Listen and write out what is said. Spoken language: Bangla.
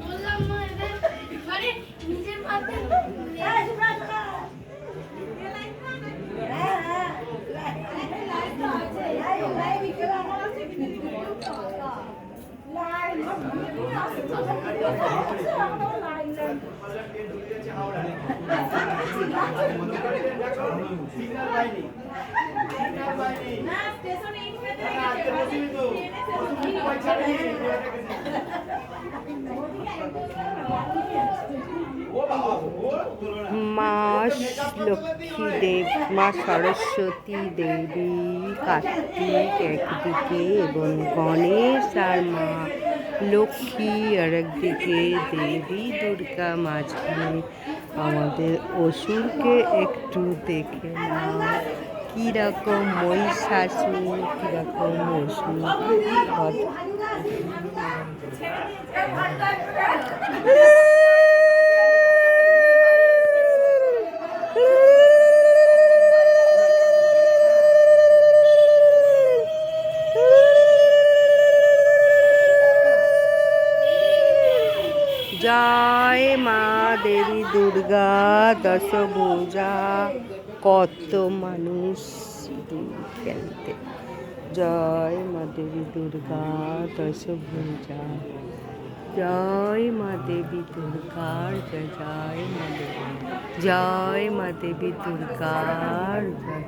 বললাম মা এদের মানে নিজের মাথায় মা লক্ষ্মী দেব মা সরস্বতী দেবী, কার্তিক একদিকে এবং গণেশ আর মা লক্ষ্মী আর একদিকে দেবী দুর্গা মাঝখানে। আমাদের অসুরকে একটু দেখে নাও। কীরকম মহিষাসুর কীরকম অসুর অদ্ভুত। জয় মা দেবী দুর্গা দশভুজা। কত মানুষ খেলতে। জয় মা দেবী দুর্গা দশভুজা। জয় মা দেবী দুর্গার জয় জয় মা দেবী। জয় মা দেবী দুর্গার জয়।